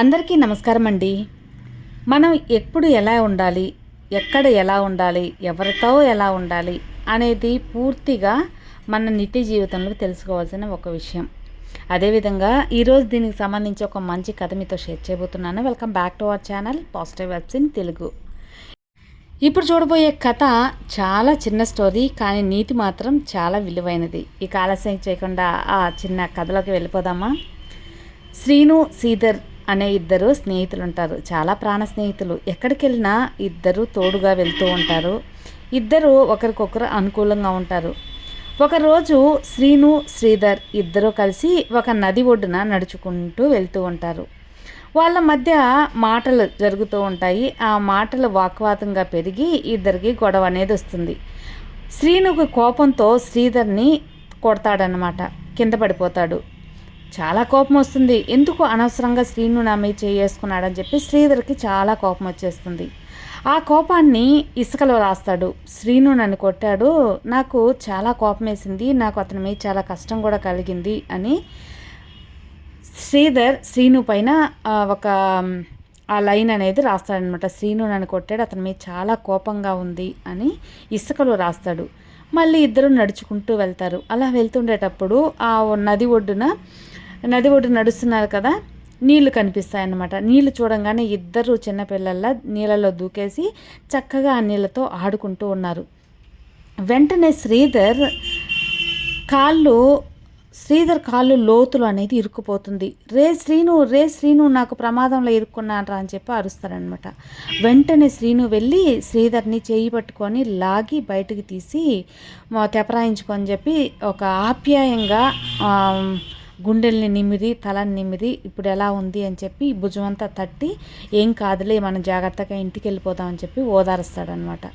అందరికీ నమస్కారం అండి మనం ఎప్పుడు ఎలా ఉండాలి ఎక్కడ ఎలా ఉండాలి ఎవరితో ఎలా ఉండాలి అనేది పూర్తిగా మన నిత్య జీవితంలో తెలుసుకోవాల్సిన ఒక విషయం. అదేవిధంగా ఈరోజు దీనికి సంబంధించి ఒక మంచి కథ మీతో షేర్ చేయబోతున్నాను. Welcome back to our channel positive vibes in Telugu. ఇప్పుడు చూడబోయే కథ చాలా చిన్న స్టోరీ కానీ నీతి మాత్రం చాలా విలువైనది. ఇక ఆలస్యం చేయకుండా ఆ చిన్న కథలోకి వెళ్ళిపోదామా? శ్రీను శ్రీధర్ అనే ఇద్దరు స్నేహితులు ఉంటారు చాలా ప్రాణ స్నేహితులు. ఎక్కడికి వెళ్ళినా ఇద్దరు తోడుగా వెళ్తూ ఉంటారు. ఇద్దరు ఒకరికొకరు అనుకూలంగా ఉంటారు. ఒకరోజు శ్రీను శ్రీధర్ ఇద్దరు కలిసి ఒక నది ఒడ్డున నడుచుకుంటూ వెళ్తూ ఉంటారు. వాళ్ళ మధ్య మాటలు జరుగుతూ ఉంటాయి. ఆ మాటలు వాక్వాతంగా పెరిగి ఇద్దరికి గొడవ అనేది వస్తుంది. శ్రీనుకు కోపంతో శ్రీధర్ని కొడతాడనమాట కింద పడిపోతాడు. చాలా కోపం వస్తుంది. ఎందుకు అనవసరంగా శ్రీను నా మీద చేసుకున్నాడని చెప్పి శ్రీధర్కి చాలా కోపం వచ్చేస్తుంది. ఆ కోపాన్ని ఇసుకలో రాస్తాడు. శ్రీను నన్ను కొట్టాడు. నాకు చాలా కోపం వేసింది నాకు అతని మీద చాలా కష్టం కూడా కలిగింది అని శ్రీధర్ శ్రీను పైన ఒక ఆ లైన్ అనేది రాస్తాడనమాట శ్రీను నన్ను కొట్టాడు. అతని మీద చాలా కోపంగా ఉంది అని ఇసుకలో రాస్తాడు. మళ్ళీ ఇద్దరు నడుచుకుంటూ వెళ్తారు. అలా వెళ్తుండేటప్పుడు ఆ నది ఒడ్డున నది ఒడ్డు నడుస్తున్నారు కదా నీళ్ళు కనిపిస్తాయి అన్నమాట నీళ్ళు చూడంగానే ఇద్దరు చిన్నపిల్లల నీళ్ళలో దూకేసి చక్కగా ఆ నీళ్ళతో ఆడుకుంటూ ఉన్నారు. వెంటనే శ్రీధర్ కాళ్ళు శ్రీధర్ కాళ్ళు లోతులు అనేది ఇరుక్కుపోతుంది. రే శ్రీను రే శ్రీను నాకు ప్రమాదంలో ఇరుక్కున్నారా అని చెప్పి అరుస్తారనమాట వెంటనే శ్రీను వెళ్ళి శ్రీధర్ని చేయి పట్టుకొని లాగి బయటకు తీసి తెపరాయించుకొని చెప్పి ఒక ఆప్యాయంగా గుండెల్ని నిమిరి తలని నిమిరి ఇప్పుడు ఎలా ఉంది అని చెప్పి భుజం అంతా తట్టి ఏం కాదులే మనం జాగ్రత్తగా ఇంటికి వెళ్ళిపోదామని చెప్పి ఓదారుస్తాడనమాట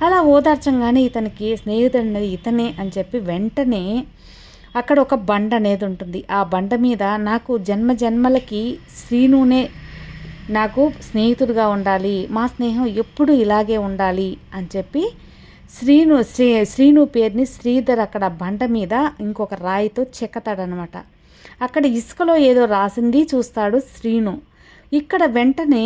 అలా ఓదార్చంగానే ఇతనికి స్నేహితుడు అనేది ఇతనే అని చెప్పి వెంటనే అక్కడ ఒక బండ అనేది ఉంటుంది. ఆ బండ మీద నాకు జన్మ జన్మలకి శ్రీనునే నాకు స్నేహితుడిగా ఉండాలి మా స్నేహం ఎప్పుడు ఇలాగే ఉండాలి అని చెప్పి శ్రీను శ్రీ శ్రీను పేరుని శ్రీధర్ అక్కడ బండ మీద ఇంకొక రాయితో చెక్కతాడనమాట అక్కడ ఇసుకలో ఏదో రాసింది చూస్తాడు శ్రీను. ఇక్కడ వెంటనే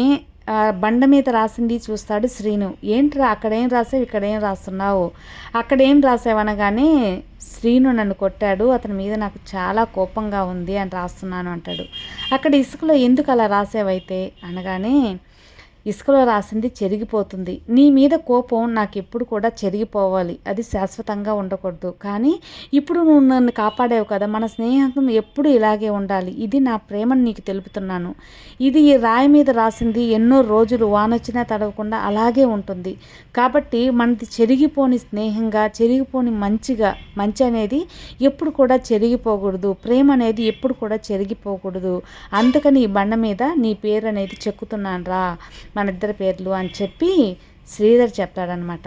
బండ మీద రాసింది చూస్తాడు శ్రీను. ఏంట్రా అక్కడేం రాసావు ఇక్కడేం రాస్తున్నావు? అక్కడేం రాసావనగానే శ్రీను నన్ను కొట్టాడు అతని మీద నాకు చాలా కోపంగా ఉంది అని రాస్తున్నాను అంటాడు. అక్కడ ఇసుకలో ఎందుకు అలా రాసావైతే? అనగానే ఇసుకలో రాసింది చెరిగిపోతుంది. నీ మీద కోపం నాకు ఎప్పుడు కూడా చెరిగిపోవాలి. అది శాశ్వతంగా ఉండకూడదు. కానీ ఇప్పుడు నువ్వు నన్ను కాపాడావు కదా మన స్నేహం ఎప్పుడు ఇలాగే ఉండాలి. ఇది నా ప్రేమను నీకు తెలుపుతున్నాను. ఇది ఈ రాయి మీద రాసింది ఎన్నో రోజులు వానొచ్చినా తడవకుండా అలాగే ఉంటుంది. కాబట్టి మనది చెరిగిపోని స్నేహంగా చెరిగిపోని మంచిగా మంచి అనేది ఎప్పుడు కూడా చెరిగిపోకూడదు. ప్రేమ అనేది ఎప్పుడు కూడా చెరిగిపోకూడదు. అందుకని ఈ బండ మీద నీ పేరు అనేది చెక్కుతున్నాను రా. మన ఇద్దరి పేర్లు అని చెప్పి శ్రీధర్ చెప్తాడనమాట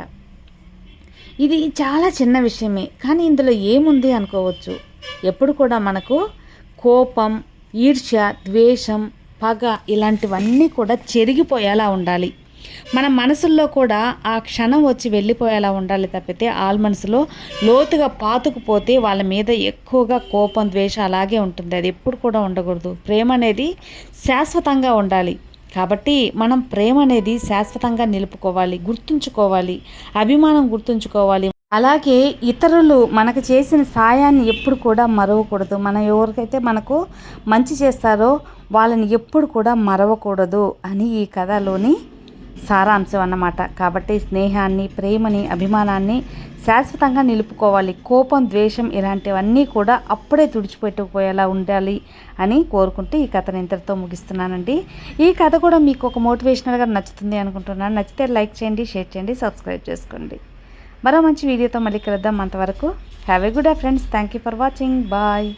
ఇది చాలా చిన్న విషయమే కానీ ఇందులో ఏముంది అనుకోవచ్చు. ఎప్పుడు కూడా మనకు కోపం ఈర్ష్య ద్వేషం పగ ఇలాంటివన్నీ కూడా చెరిగిపోయేలా ఉండాలి. మన మనసుల్లో కూడా ఆ క్షణం వచ్చి వెళ్ళిపోయేలా ఉండాలి తప్పితే ఆల్ మనసులో లోతుగా పాతుకుపోతే వాళ్ళ మీద ఎక్కువగా కోపం ద్వేషం అలాగే ఉంటుంది. అది ఎప్పుడు కూడా ఉండకూడదు. ప్రేమ అనేది శాశ్వతంగా ఉండాలి. కాబట్టి మనం ప్రేమ అనేది శాశ్వతంగా నిలుపుకోవాలి గుర్తుంచుకోవాలి అభిమానం గుర్తుంచుకోవాలి. అలాగే ఇతరులు మనకు చేసిన సాయాన్ని ఎప్పుడు కూడా మరవకూడదు. మనం ఎవరికైతే మనకు మంచి చేస్తారో వాళ్ళని ఎప్పుడు కూడా మరవకూడదు అని ఈ కథలోని సారాంశం అన్నమాట. కాబట్టి స్నేహాన్ని ప్రేమని అభిమానాన్ని శాశ్వతంగా నిలుపుకోవాలి. కోపం ద్వేషం ఇలాంటివన్నీ కూడా అప్పుడే తుడిచిపెట్టుకుపోయేలా ఉండాలి అని కోరుకుంటూ ఈ కథను ఇంతటితో ముగిస్తున్నానండి. ఈ కథ కూడా మీకు ఒక మోటివేషనల్గా నచ్చుతుంది అనుకుంటున్నాను. నచ్చితే లైక్ చేయండి షేర్ చేయండి సబ్స్క్రైబ్ చేసుకోండి. మరో మంచి వీడియోతో మళ్ళీ కలుద్దాం అంతవరకు. Have a good friends thank you for watching bye